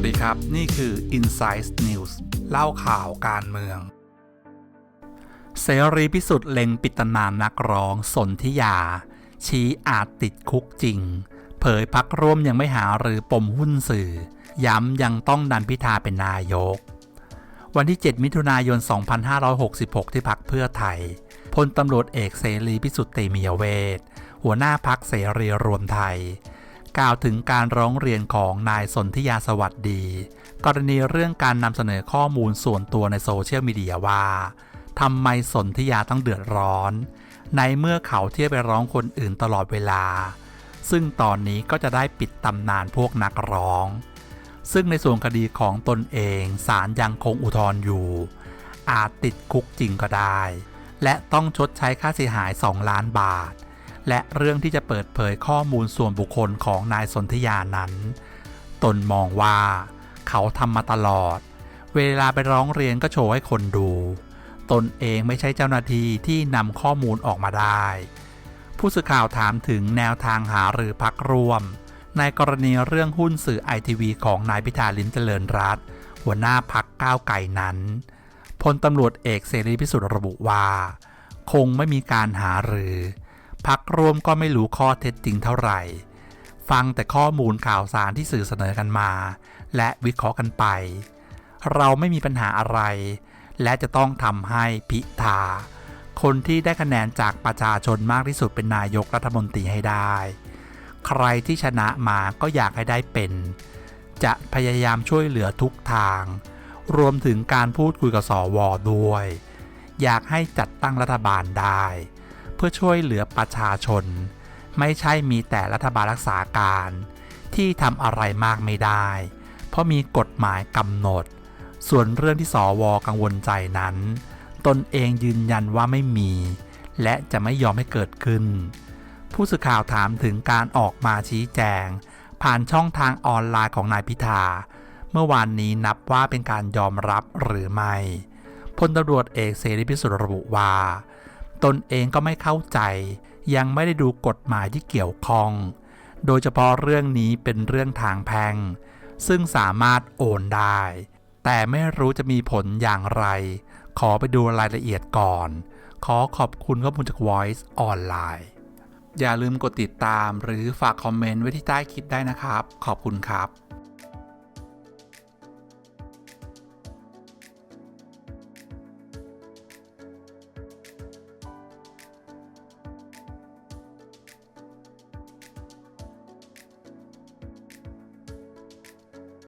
ัสดีครับ นี่คือ Insight News เล่าข่าวการเมือง เสรีพิสุทธิ์เล็งปิตนานนักร้องสนธิยา ชี้อาจติดคุกจริง เผยพักร่วมยังไม่หาหรือปมหุ้นสื่อ ย้ำยังต้องดันพิธาเป็นนายก วันที่ 7 มิถุนายน 2566 ที่พักเพื่อไทยพลตำรวจเอกเสรีพิสุทธิ์เตมียเวทหัวหน้าพักเสรีรวมไทย กล่าวถึงการร้องเรียนของนายสนธิยาสวัสดี กรณีเรื่องการนำเสนอข้อมูลส่วนตัวในโซเชียลมีเดียว่าทำไมสนธิยาต้องเดือดร้อน ในเมื่อเขาเที่ยวไปร้องคนอื่นตลอดเวลา ซึ่งตอนนี้ก็จะได้ปิดตำนานพวกนักร้อง ซึ่งในส่วนคดีของตนเองศาลยังคงอุทธรณ์อยู่ อาจติดคุกจริงก็ได้ และต้องชดใช้ค่าเสียหาย 2 ล้านบาท และเรื่องที่จะเปิดเผยข้อมูลส่วนบุคคลของนายสนธยานั้น ตนมองว่า เขาทำมาตลอด เวลาไปร้องเรียนก็โชว์ให้คนดู ตนเองไม่ใช่เจ้าหน้าที่ที่นำข้อมูลออกมาได้ ผู้สื่อข่าวถามถึงแนวทางหาหรือพักรวม ในกรณีเรื่องหุ้นสื่อไอทีวีของนายพิธาลิมเจริญรัตหัวหน้าพักก้าวไก่นั้นพลตำรวจเอกเสรีพิสุทธิ์ระบุว่า คงไม่มีการหาหรือ พักร่วมก็ไม่รู้ข้อเท็จจริงเท่าไหร่ ฟังแต่ข้อมูลข่าวสารที่สื่อเสนอกันมา และวิเคราะห์กันไป เราไม่มีปัญหาอะไร และจะต้องทำให้พิธา คนที่ได้คะแนนจากประชาชนมากที่สุดเป็นนายกรัฐมนตรีให้ได้ ใครที่ชนะมาก็อยากให้ได้เป็น จะพยายามช่วยเหลือทุกทาง รวมถึงการพูดคุยกับสวด้วย อยากให้จัดตั้งรัฐบาลได้ พื่อช่วยเหลือประชาชน ไม่ใช่มีแต่รัฐบาลรักษาการ ที่ทำอะไรมากไม่ได้ เพราะมีกฎหมายกำหนด ส่วนเรื่องที่สวกังวลใจนั้น ตนเองยืนยันว่าไม่มี และจะไม่ยอมให้เกิดขึ้น ผู้สื่อข่าวถามถึงการออกมาชี้แจง ผ่านช่องทางออนไลน์ของนายพิธาเมื่อวานนี้นับว่าเป็นการยอมรับหรือไม่พลตำรวจเอกเสรีพิสุทธิ์ระบุว่า ตนเองก็ไม่เข้าใจ ยังไม่ได้ดูกฎหมายที่เกี่ยวข้อง โดยเฉพาะเรื่องนี้เป็นเรื่องทางแพ่งซึ่งสามารถโอนได้ แต่ไม่รู้จะมีผลอย่างไร ขอไปดูรายละเอียดก่อน ขอขอบคุณข้อมูลจาก Voice ออนไลน์ อย่าลืมกดติดตามหรือฝากคอมเมนต์ไว้ที่ใต้คลิปได้นะครับ ขอบคุณครับ